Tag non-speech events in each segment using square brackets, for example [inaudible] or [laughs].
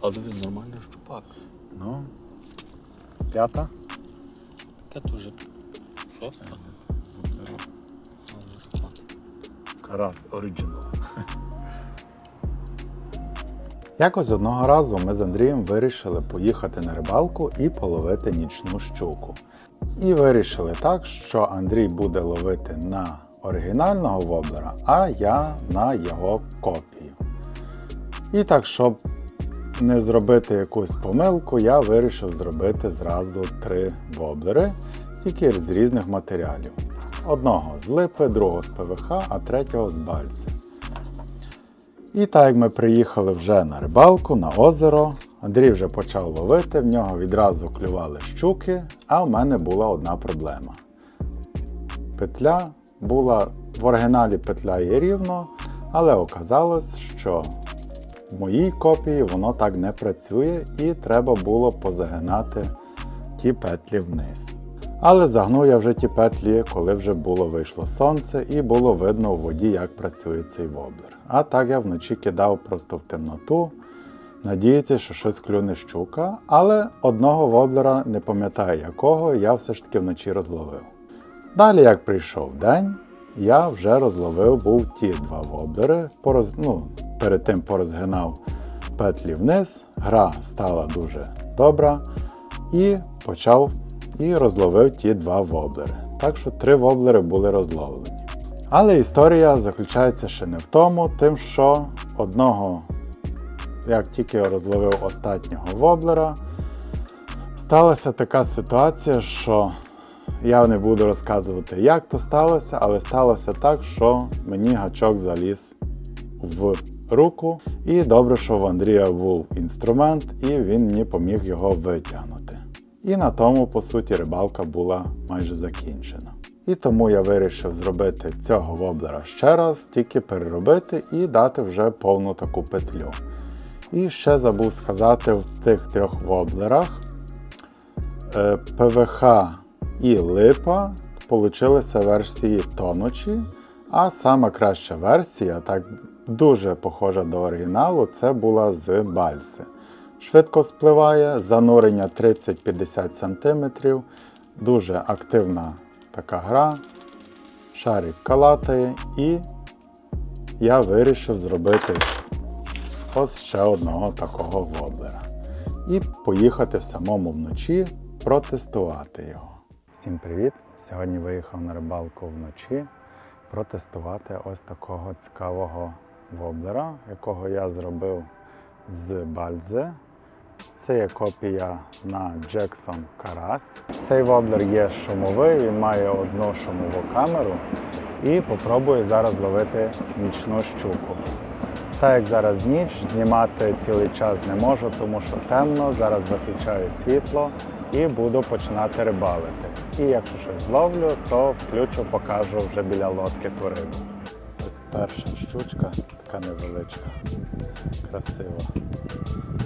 Але він нормальний щупак. Ну, п'ята. Таке дуже шоста. Карас оригінал. [laughs] Якось одного разу ми з Андрієм вирішили поїхати на рибалку і половити нічну щуку. І вирішили так, що Андрій буде ловити на оригінального воблера, а я на його копію. І так, щоб не зробити якусь помилку, я вирішив зробити зразу три воблери, тільки з різних матеріалів. Одного з липи, другого з ПВХ, а третього з бальци. І так як ми приїхали вже на рибалку, на озеро, Андрій вже почав ловити, в нього відразу клювали щуки, а в мене була одна проблема. Петля була в оригіналі петля є рівно, але оказалось, що в моїй копії воно так не працює і треба було позагинати ті петлі вниз. Але загнув я вже ті петлі, коли вже було вийшло сонце і було видно у воді, як працює цей воблер. А так я вночі кидав просто в темноту, надіятися, що щось клюне щука, але одного воблера, не пам'ятаю якого, я все ж таки вночі розловив. Далі, як прийшов день, я вже розловив був ті два воблери, пороз... ну, перед тим порозгинав петлі вниз, гра стала дуже добра і почав і розловив ті два воблери. Так що три воблери були розловлені. Але історія заключається ще не в тому, тим, що одного, як тільки розловив останнього воблера, сталася така ситуація, що я не буду розказувати, як то сталося, але сталося так, що мені гачок заліз в руку. І добре, що в Андрія був інструмент, і він мені поміг його витягнути. І на тому, по суті, рибалка була майже закінчена. І тому я вирішив зробити цього воблера ще раз, тільки переробити і дати вже повну таку петлю. І ще забув сказати в тих трьох воблерах е, ПВХ і липа получилися версії тонучі, а сама краща версія, так дуже похожа до оригіналу, це була з бальси. Швидко спливає, занурення 30-50 см, дуже активна така гра, шарик калатає, і я вирішив зробити ось ще одного такого воблера. І поїхати самому вночі протестувати його. Всім привіт! Сьогодні виїхав на рибалку вночі протестувати ось такого цікавого воблера, якого я зробив з бальзе. Це є копія на Jackson Карас. Цей воблер є шумовий, він має одну шумову камеру і попробую зараз ловити нічну щуку. Так як зараз ніч, знімати цілий час не можу, тому що темно, зараз виключаю світло і буду починати рибалити. І якщо щось зловлю, то включу, покажу вже біля лодки ту рибу. Ось перша щучка, така невеличка, красива.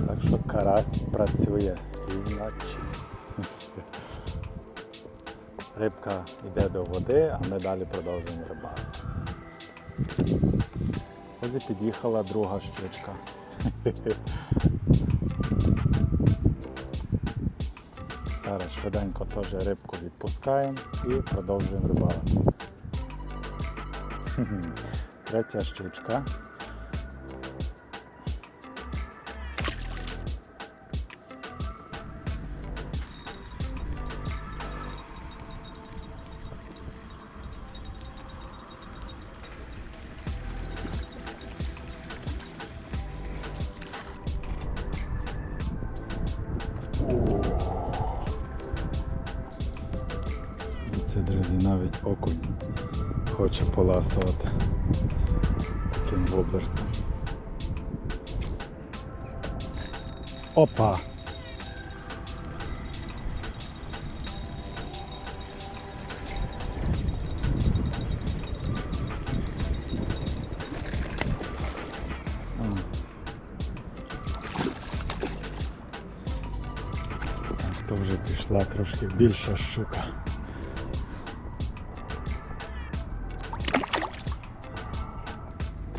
Так що карась працює і вночі. Рибка йде до води, а ми далі продовжуємо рибалку. Ось і під'їхала друга щучка. Зараз швиденько теж рибку відпускаємо і продовжуємо рибалити. [laughs] Третя щучка. Це, друзі, навіть окунь хоче поласувати таким воблерцем. Опа! То вже пішла трошки більша щука.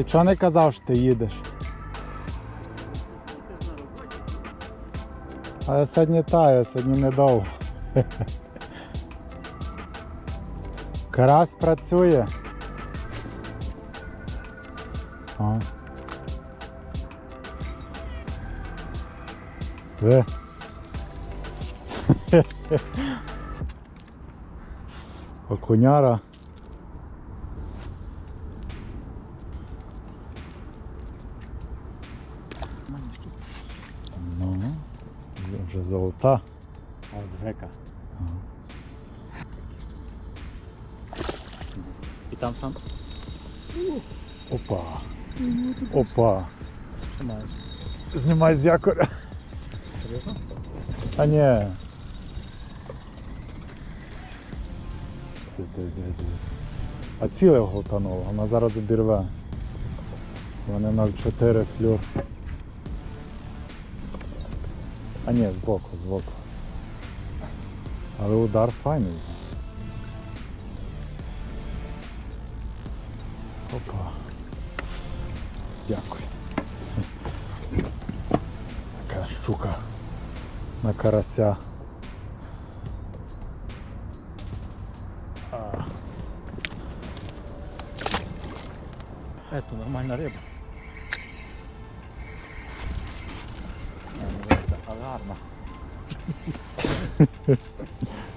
Ти чого не казав, що ти їдеш? А я сьогодні та, я сьогодні недовго. [laughs] Карась працює. Ага. Ви. [laughs] Окуняра. Ну, з- золота. А от грека. І там сам. Опа. Опа. Що маєш? Знімай з якоря. Серйозно? А ні. А ціле глутануло, вона зараз обірве. Вони 0,4 флюр. А ні, збоку, збоку. Але удар файний. Опа. Дякую. Така щука на карася. Это нормальна риба. Це Гарна.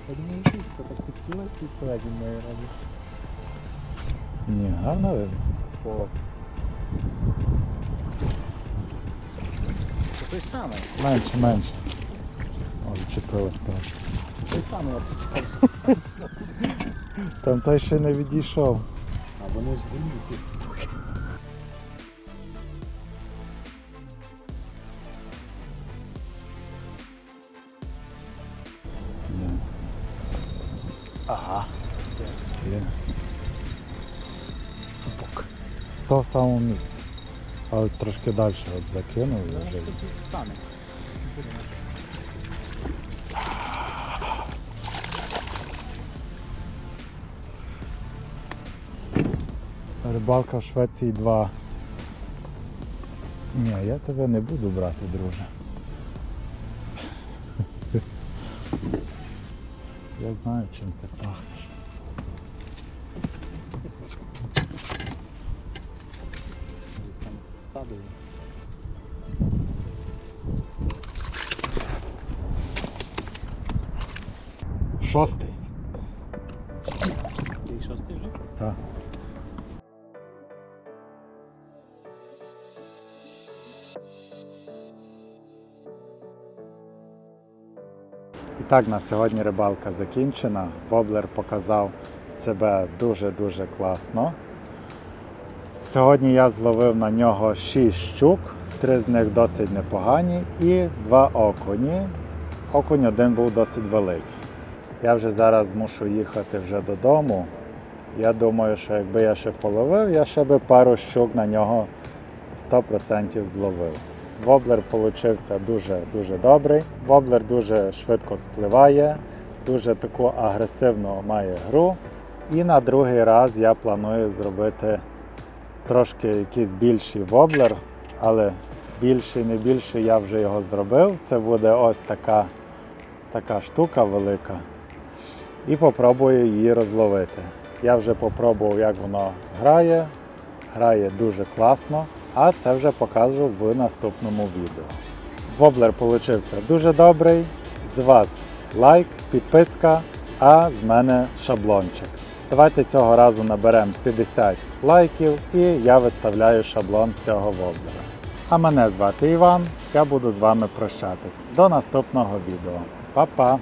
Я думаю, сіська так підсіла сітка зі мною раді. ні, гарна риба. О. Це той самий. Менше, менше. О, зачепилась теж. Той самий я почекав. Там той ще не відійшов. А вони ж дивіться. Ага. Є. З того самого місця. Але трошки далі от закинув і вже. Стане. Рибалка в Швеції 2. Ні, я тебе не буду брати, друже. Я знаю, чим ти пахнеш. Шостый. І так, на сьогодні рибалка закінчена. Воблер показав себе дуже-дуже класно. Сьогодні я зловив на нього 6 щук, три з них досить непогані, і два окуні. Окунь один був досить великий. Я вже зараз мушу їхати вже додому. Я думаю, що якби я ще половив, я ще би пару щук на нього 100% зловив. Воблер получився дуже-дуже добрий. Воблер дуже швидко спливає, дуже таку агресивну має гру. І на другий раз я планую зробити трошки якийсь більший воблер, але більший, не більший я вже його зробив. Це буде ось така, така штука велика. І попробую її розловити. Я вже попробував, як воно грає. Грає дуже класно, а це вже покажу в наступному відео. Воблер получився дуже добрий. З вас лайк, підписка, а з мене шаблончик. Давайте цього разу наберемо 50 лайків і я виставляю шаблон цього воблера. А мене звати Іван, я буду з вами прощатись. До наступного відео. Па-па!